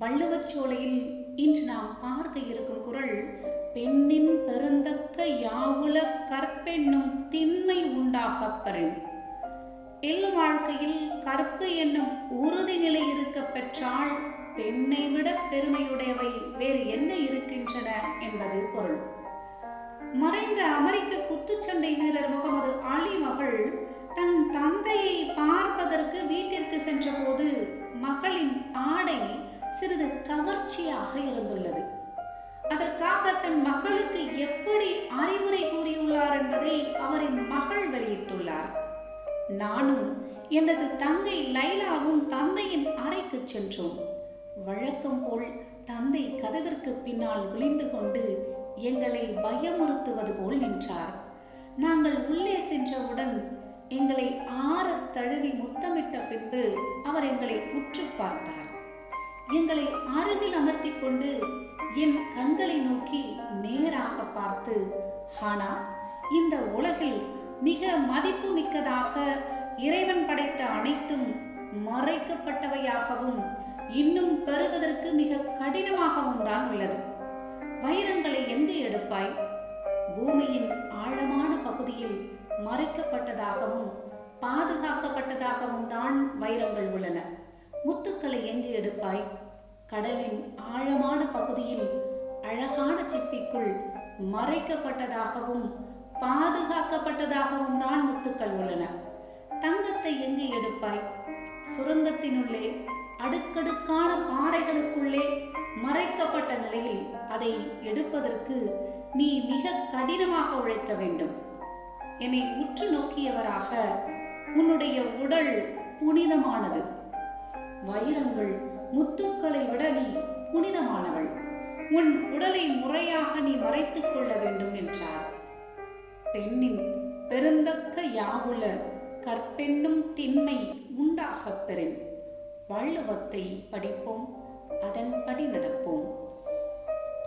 வள்ளுவச்சோலையில் இன்று நாம் பார்க்க இருக்கும் குரல் பெண்ணின் பெருந்தக்க யாவுல கற்பெண்ணும் திண்மை உண்டாகப் பெறும் இல் வாழ்க்கையில் கற்பு என்னும் உறுதி நிலை இருக்க பெற்றால் பெண்ணை விட பெருமையுடையவை வேறு என்ன இருக்கின்றன என்பது பொருள். மறைந்த அமெரிக்க குத்துச்சண்டை வீரர் முகமது அலி மகள் தன் தந்தையை சிறிது கவர்ச்சியாக இருந்துள்ளது. அதற்காக தன் மகளுக்கு எப்படி அறிவுரை கூறியுள்ளார் என்பதை அவரின் மகள் வெளியிட்டுள்ளார். நானும் எனது தங்கை லைலாவும் தந்தையின் அறைக்கு சென்றோம். வழக்கம் போல் தந்தை கதவிற்கு பின்னால் விழிந்து கொண்டு எங்களை பயமுறுத்துவது போல் நின்றார். நாங்கள் உள்ளே சென்றவுடன் எங்களை ஆற தழுவி முத்தமிட்ட பின்பு அவர் எங்களை உற்று பார்த்தார். எங்களை அருகில் அமர்த்தி கொண்டு என் கண்களை நோக்கி நேராக பார்த்து ஆனா இந்த உலகில் மிக மதிப்பு மிக்கதாக இறைவன் படைத்த அனைத்தும் மறைக்கப்பட்டவையாகவும் இன்னும் பெறுவதற்கு மிக கடினமாகவும் தான் உள்ளது. வைரங்களை எங்கு எடுப்பாய்? பூமியின் ஆழம் எங்கு கடலின் ஆழமான பகுதியில் அழகான சிப்பிக்குள் மறைக்கப்பட்டதாகவும் பாதுகாக்கப்பட்டதாகவும் தான் முத்துக்கள் உள்ளன. தங்கத்தை எங்கு எடுப்பாய்? சுரங்கத்தினுள்ளே அடுக்கடுக்கான பாறைகளுக்குள்ளே மறைக்கப்பட்ட நிலையில் அதை எடுப்பதற்கு நீ மிக கடினமாக உழைக்க வேண்டும். என்னை உற்று நோக்கியவராக உன்னுடைய உடல் புனிதமானது. வைரங்கள் முத்துக்களை விட நீ புனிதமானவள். உன் உடலை முறையாக நீ மறைத்துக் கொள்ள வேண்டும் என்றார். பெண்ணின் பெருந்தக்க யாவுல கற்பெண்ணும் திண்மை உண்டாகப் பெறும். வள்ளுவத்தை படிப்போம் அதன்படி நடப்போம்.